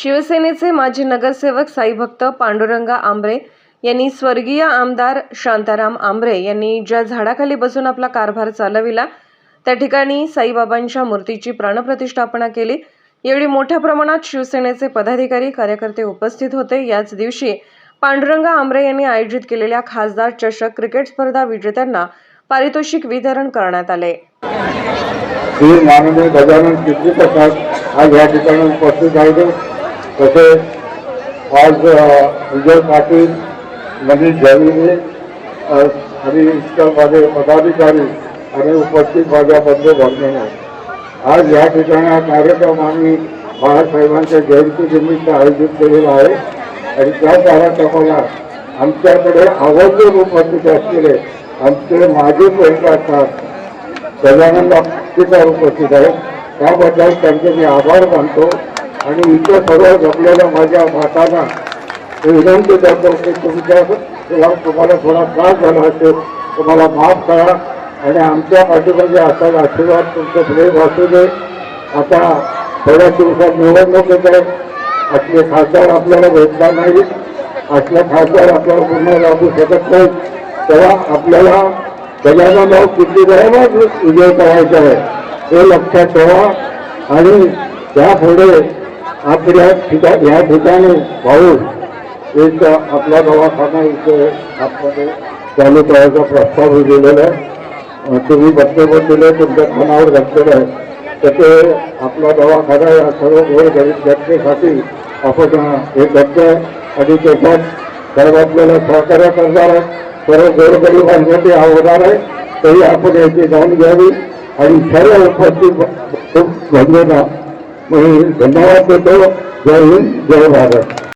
शिवसेनेचे माजी नगरसेवक साईभक्त पांडुरंगा आंबरे यांनी स्वर्गीय आमदार शांताराम आंबरे यांनी ज्या झाडाखाली बसून आपला कारभार चालविला त्या ठिकाणी साईबाबांच्या मूर्तीची प्राणप्रतिष्ठापना केली. यावेळी मोठ्या प्रमाणात शिवसेनेचे पदाधिकारी कार्यकर्ते उपस्थित होते. याच दिवशी पांडुरंगा आंबरे यांनी आयोजित केलेल्या खासदार चषक क्रिकेट स्पर्धा विजेत्यांना पारितोषिक वितरण करण्यात आले. माननीय गजानन कीर्ती प्रसाद आज या ठिकाणी उपस्थित तसेच आज विजय पाटील मनीष झविरे आणि इतर माझे पदाधिकारी आणि उपस्थित माझ्या बंधू भगिनी आज या ठिकाणी हा कार्यक्रम आम्ही बाळासाहेबांच्या जयंतीनिमित्त आयोजित केलेला आहे. आणि त्या कार्यक्रमाला आमच्याकडे आवर्जून उपस्थित असलेले आमचे माजी पत्रकार गजानन बाबतीचा उपस्थित आहे त्याबद्दल त्यांचे मी आभार मानतो. आणि इथं सर्व जपलेल्या माझ्या मातांना विनंती करतो की तुमच्या तुम्हाला थोडा त्रास झाला असेल तुम्हाला माफ करा आणि आमच्या पाठीमध्ये आता आशीर्वाद तुमचं प्रेम असू दे आता थोड्या दिवसात निवडणूक येत आहे असले खासदार आपल्याला भेटणार नाही असले खासदार आपल्याला पुन्हा लागू शकत नाही. तेव्हा आपल्याला गजानन किती वेळेला विजय करायचा आहे हे लक्षात ठेवा. आणि त्यापुढे आपल्या ठिकाण या ठिकाणी पाहून एक आपला दवाखाना इथे आपल्याकडे चालू करायचा प्रस्ताव दिलेला आहे तुम्ही वक्तव्य दिले तुमच्या मनावर घातलेलं आहे तर ते आपला दवाखाना या सर्व गोर गरीब जनतेसाठी आपण अं, हे करतोय आणि त्याच्यात सर्व आपल्याला सहकार्य करणार आहे सर्व गोरगरिबांसाठी हा होणार आहे तरी आपण याची नोंद घ्यावी आणि सर्व उपस्थित खूप धन्यवाद। बंधूंना मी धन्यवाद देतो जय हिंद जय भारत